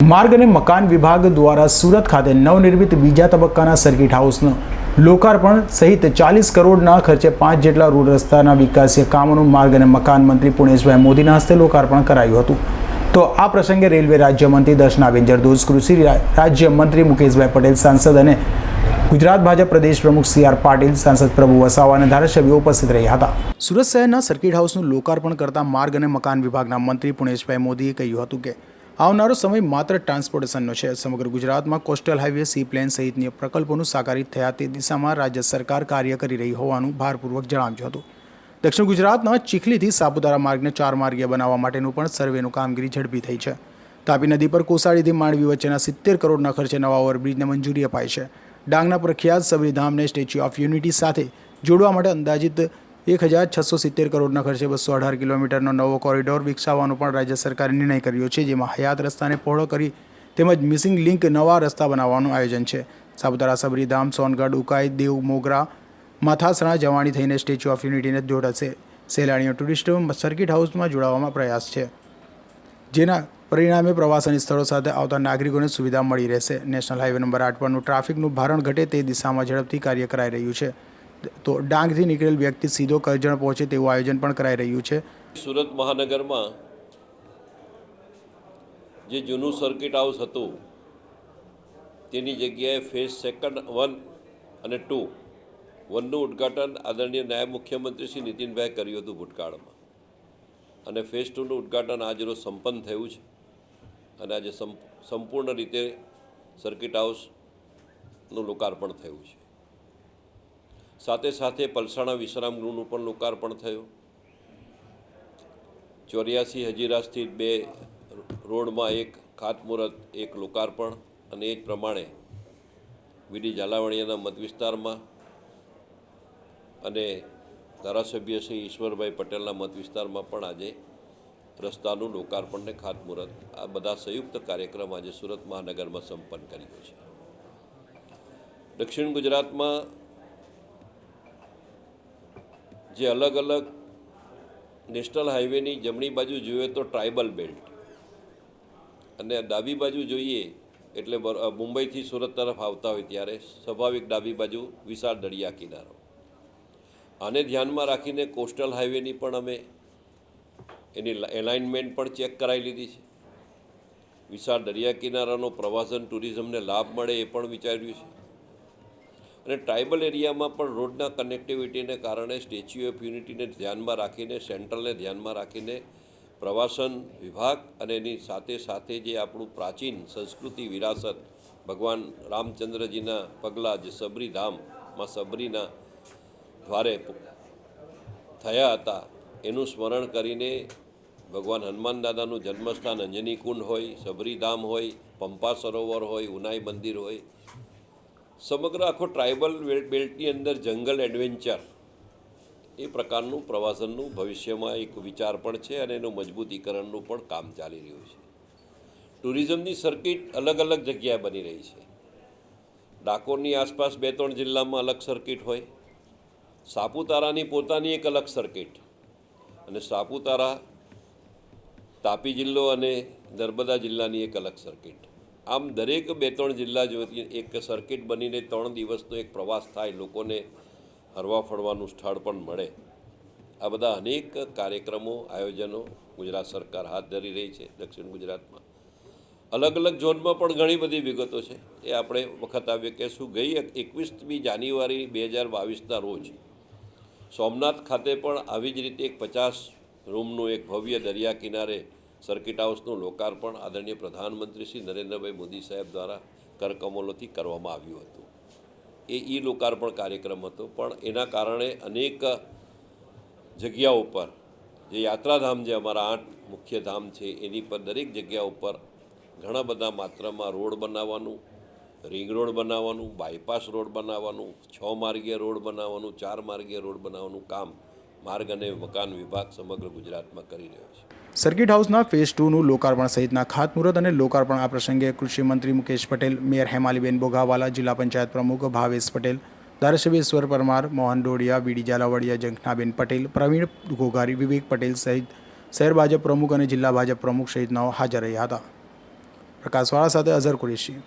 માર્ગ અને મકાન વિભાગ દ્વારા સુરત ખાતે નવનિર્મિત બીજા તબક્કાના સર્કિટ હાઉસનું લોકાર્પણ સહિત ચાલીસ કરોડના ખર્ચે પાંચ જેટલા રોડ રસ્તાના વિકાસીય કામોનું માર્ગ અને મકાન મંત્રી પુણેશભાઈ મોદીના હસ્તે લોકાર્પણ કરાયું હતું. તો આ પ્રસંગે રેલવે રાજ્યમંત્રી દર્શનાબેન જરદોસ કૃષિ રાજ્યમંત્રી મુકેશભાઈ પટેલ, સાંસદ અને ગુજરાત ભાજપ પ્રદેશ પ્રમુખ સી આર પાટીલ, સાંસદ પ્રભુ વસાવા અને ધારાસભ્યો ઉપસ્થિત રહ્યા હતા. સુરત શહેરના સર્કિટ હાઉસનું લોકાર્પણ કરતા માર્ગ અને મકાન વિભાગના મંત્રી પુણેશભાઈ મોદીએ કહ્યું હતું કે આવનારો સમય માત્ર ટ્રાન્સપોર્ટેશનનો છે. સમગ્ર ગુજરાતમાં કોસ્ટલ હાઈવે સી પ્લેન સહિતની પ્રકલ્પોનું સાકારિત થયા તે દિશામાં રાજ્ય સરકાર કાર્ય કરી રહી હોવાનું ભારપૂર્વક જણાવ્યું હતું. દક્ષિણ ગુજરાતના ચીખલીથી સાપુતારા માર્ગને ચાર માર્ગીય બનાવવા માટેનું પણ સર્વેનું કામગીરી ઝડપી થઈ છે. તાપી નદી પર કોસાડીથી માંડવી વચ્ચેના સિત્તેર કરોડના ખર્ચે નવા ઓવરબ્રિજને મંજૂરી અપાઈ છે. ડાંગના પ્રખ્યાત સબરીધામને સ્ટેચ્યુ ઓફ યુનિટી સાથે જોડવા માટે અંદાજિત એક હજાર છસો સિત્તેર કરોડના ખર્ચે બસો અઢાર કિલોમીટરનો નવો કોરિડોર વિકસાવવાનો પણ રાજ્ય સરકારે નિર્ણય કર્યો છે, જેમાં હયાત રસ્તાને પહોળો કરી તેમજ મિસિંગ લિંક નવા રસ્તા બનાવવાનું આયોજન છે. સાપુતારા, સબરીધામ, સોનગઢ, ઉકાઈ, દેવ, મોગરા, માથાસણા, જવાણી થઈને સ્ટેચ્યુ ઓફ યુનિટીને જોડાશે સહેલાણીઓ ટુરિસ્ટો સર્કિટ હાઉસમાં જોડાવામાં પ્રયાસ છે. જેના પરિણામે પ્રવાસન સ્થળો સાથે આવતા નાગરિકોને સુવિધા મળી રહેશે. નેશનલ હાઈવે નંબર આઠ પરનું ટ્રાફિકનું ભારણ ઘટે તે દિશામાં ઝડપથી કાર્ય કરાઈ રહ્યું છે. તો ડાંગથી નીકળેલ વ્યક્તિ સીધો કરજણ પહોંચે તેવું આયોજન પણ કરાઈ રહ્યું છે. સુરત મહાનગરમાં જે જૂનું સર્કિટ હાઉસ હતું, તેની જગ્યાએ ફેઝ સેકન્ડ વન અને ટુ વનનું ઉદ્ઘાટન આદરણીય નાયબ મુખ્યમંત્રી શ્રી નીતિનભાઈ કર્યું હતું ભૂતકાળમાં. અને ફેઝ ટુનું ઉદ્ઘાટન આજરોજ સંપન્ન થયું છે. અને આજે સંપ- સંપૂર્ણ રીતે સર્કિટ હાઉસનું લોકાર્પણ થયું છે. સાથે સાથે પલસાણા વિશ્રામ ગૃહનું પણ લોકાર્પણ થયું. ચોર્યાસી હજીરા સ્થિત બે રોડમાં એક ખાતમુહૂર્ત, એક લોકાર્પણ અને એ જ પ્રમાણે વીડી ઝાલાવાડિયાના મતવિસ્તારમાં અને ધારાસભ્ય શ્રી ઈશ્વરભાઈ પટેલના મતવિસ્તારમાં પણ આજે રસ્તાનું લોકાર્પણ ને ખાતમુહૂર્ત. આ બધા સંયુક્ત કાર્યક્રમ આજે સુરત મહાનગરમાં સંપન્ન કર્યો છે. દક્ષિણ ગુજરાતમાં જે અલગ અલગ નેશનલ હાઈવેની જમણી બાજુ જોઈએ તો ટ્રાઇબલ બેલ્ટ. અને ડાબી બાજુ જોઈએ એટલે મુંબઈથી સુરત તરફ આવતા હોય ત્યારે સ્વાભાવિક ડાબી બાજુ વિશાળ દરિયા કિનારો. આને ધ્યાનમાં રાખીને કોસ્ટલ હાઈવેની પણ અમે એની એલાઇનમેન્ટ પણ ચેક કરાવી લીધી છે. વિશાળ દરિયા કિનારાનો પ્રવાસન ટુરિઝમને લાભ મળે એ પણ વિચાર્યું છે. અને ટ્રાઇબલ એરિયામાં પણ રોડના કનેક્ટિવિટીને કારણે સ્ટેચ્યુ ઓફ યુનિટીને ધ્યાનમાં રાખીને, સેન્ટ્રલને ધ્યાનમાં રાખીને પ્રવાસન વિભાગ અને એની સાથે સાથે જે આપણું પ્રાચીન સંસ્કૃતિ વિરાસત, ભગવાન રામચંદ્રજીના પગલાં જે સબરીધામમાં સબરીના દ્વારે થયા હતા, એનું સ્મરણ કરીને ભગવાન હનુમાન દાદાનું જન્મસ્થાન અંજની કુંડ હોય સબરીધામ હોય, પંપા સરોવર હોય, ઉનાઈ મંદિર હોય સમગ્ર આખો ટ્રાઇબલ બેલ્ટની અંદર જંગલ એડવેન્ચર એ પ્રકારનું પ્રવાસનનું ભવિષ્યમાં એક વિચાર પણ છે અને એનું મજબૂતીકરણનું પણ કામ ચાલી રહ્યું છે. ટુરિઝમની સર્કિટ અલગ અલગ જગ્યાએ બની રહી છે. ડાકોરની આસપાસ બે ત્રણ જિલ્લામાં અલગ સર્કિટ હોય. સાપુતારાની પોતાની એક અલગ સર્કિટ અને સાપુતારા તાપી જિલ્લો અને નર્મદા જિલ્લાની એક અલગ સર્કિટ આમ દરેક બે ત્રણ જિલ્લા જોતી એક સર્કિટ બનીને ત્રણ દિવસનો એક પ્રવાસ થાય, લોકોને હરવા ફરવાનું સ્થળ પણ મળે. આ બધા અનેક કાર્યક્રમો, આયોજનો ગુજરાત સરકાર હાથ ધરી રહી છે દક્ષિણ ગુજરાતમાં. અલગ અલગ ઝોનમાં પણ ઘણી બધી વિગતો છે. એ આપણે વખત આવીએ કે ગઈ એકવીસમી જાન્યુઆરી બે હજાર બાવીસના રોજ સોમનાથ ખાતે પણ આવી જ રીતે એક પચાસ રૂમનું એક ભવ્ય દરિયા કિનારે સર્કિટ હાઉસનું લોકાર્પણ આદરણીય પ્રધાનમંત્રી શ્રી નરેન્દ્રભાઈ મોદી સાહેબ દ્વારા કરકમલોથી કરવામાં આવ્યું હતું. એ ઈ લોકાર્પણ કાર્યક્રમ હતો, પણ એના કારણે અનેક જગ્યાઓ પર જે યાત્રાધામ જે અમારા આઠ મુખ્ય ધામ છે, એની પર દરેક જગ્યા ઉપર ઘણા બધા માત્રામાં રોડ બનાવવાનું, રિંગ રોડ બનાવવાનું, બાયપાસ રોડ બનાવવાનું, છ માર્ગીય રોડ બનાવવાનું, ચાર માર્ગીય રોડ બનાવવાનું કામ માર્ગ અને મકાન વિભાગ સમગ્ર ગુજરાતમાં કરી રહ્યો છે. સર્કિટ હાઉસના ફેઝ ટુનું લોકાર્પણ સહિતના ખાતમુહૂર્ત અને લોકાર્પણ આ પ્રસંગે કૃષિ મંત્રી મુકેશ પટેલ, મેયર હેમાલીબેન બોગાવાલા જિલ્લા પંચાયત પ્રમુખ ભાવેશ પટેલ ધારાસભ્યશ્વર પરમાર, મોહન ડોડિયા બીડી ઝાલાવાડિયા જંખનાબેન પટેલ, પ્રવીણ ઘોઘારી, વિવેક પટેલ સહિત શહેર ભાજપ પ્રમુખ અને જિલ્લા ભાજપ પ્રમુખ સહિતનાઓ હાજર રહ્યા હતા. પ્રકાશવાળા સાથે અઝર કુરેશી.